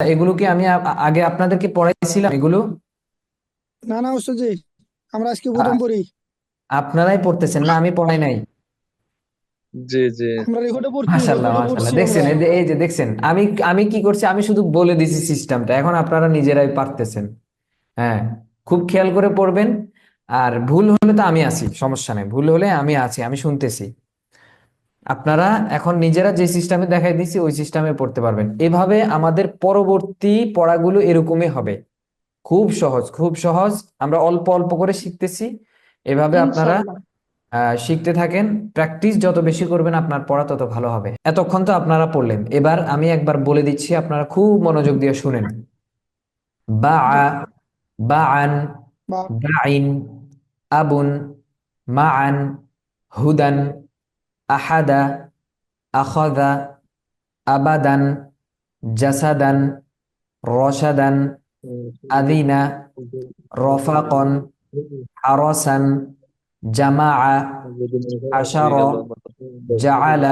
এগুলো কি আমি আগে আপনাদেরকে পড়াইছিলাম এগুলো? না না ওস্তাদ জি আমরা আজকে প্রথম পড়ি। আপনারাই পড়তেছেন না আমি পড়াই নাই। জি জি। আমরা রেকর্ডে পড়ছি মাশাল্লাহ পড়ছি দেখছেন আমরা। এই যে এই যে দেখছেন আমি আমি কি করছি আমি শুধু বলে দিছি সিস্টেমটা এখন আপনারা নিজেরাই পারতেছেন। হ্যাঁ খুব খেয়াল করে পড়বেন আর ভুল হলে তো আমি আছি সমস্যা নেই ভুল হলে আমি আছি আমি শুনতেছি। আপনারা এখন নিজেরা যে সিস্টেমে দেখাই দিচ্ছি ওই সিস্টেমে পড়তে পারবেন। এভাবে আমাদের পরবর্তী পড়াগুলো এরকমই হবে। খুব সহজ খুব সহজ। আমরা অল্প অল্প করে শিখতেছি। এভাবে আপনারা শিখতে থাকেন। প্র্যাকটিস যত বেশি করবেন আপনার পড়া তত ভালো হবে। এতক্ষণ তো আপনারা পড়লেন। এবার আমি একবার বলে দিচ্ছি আপনারা খুব মনোযোগ দিয়ে শুনেন। বা বাআন আবুন মাআন হুদান أحد أخذ أبدا جسدا رشدا أذن رفاق حرسا جماعة عشر جعل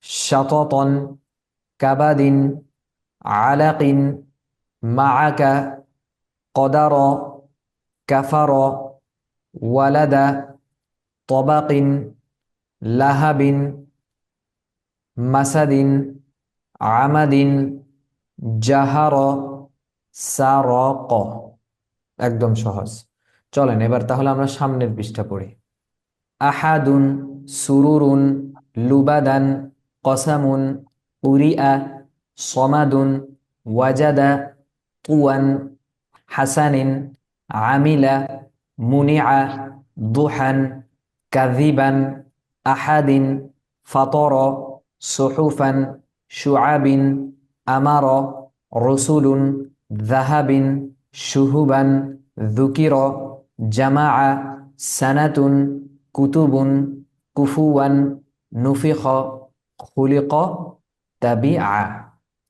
شطط كبد علق معك قدر كفر ولد طبق লাহাবিন, মাসাদিন, আমাদিন, জাহার, সারক। একদম সহজ। চলেন, এবার তাহলে আমরা সামনের পৃষ্ঠা পড়ি। আহাদুন, সুরুরুন, লুবাদান, কসামুন, উরিয়া, সমাদুন, ওয়াজাদা, কুয়ান, হাসানিন, আমিলা মুনিআ দুহান কাজিবান আহাদিন ফাতর সুহুফান শুআবিন আমার রসুলুন যাহাবিন শুহুবান যুকির জামাআ সানাতুন কুতুবুন কুফুয়ান নুফিখ খুলিক তাবিআ।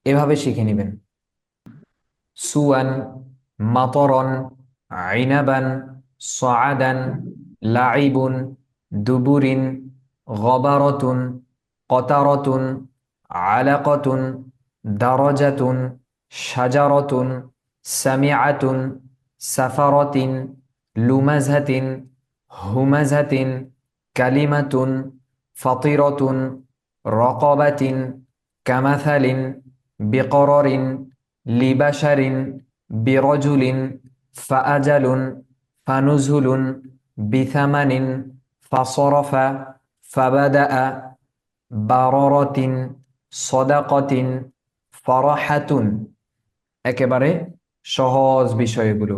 এভাবে শিখে নেবেন। সুয়ান, মাতরন আইনাবান সাআদান লাইবুন দুবুরিন গবারতুন কতারতুন আলাকতুন দারজাতুন শাজারতুন সামিআতুন সাফারতিন লুমাজাতিন হুমাজাতিন কালিমাতুন ফতিরতুন রকবাতিন কামাথালিন বিকররিন লিবাশারিন বিরজুলিন ফাআজালুন ফানুজুলুন বিথামানিন ফাসরফা ফাবাদাআ বাররাতিন সদাকতিন ফরহাতুন একেবারে সহজ বিষয় এগুলো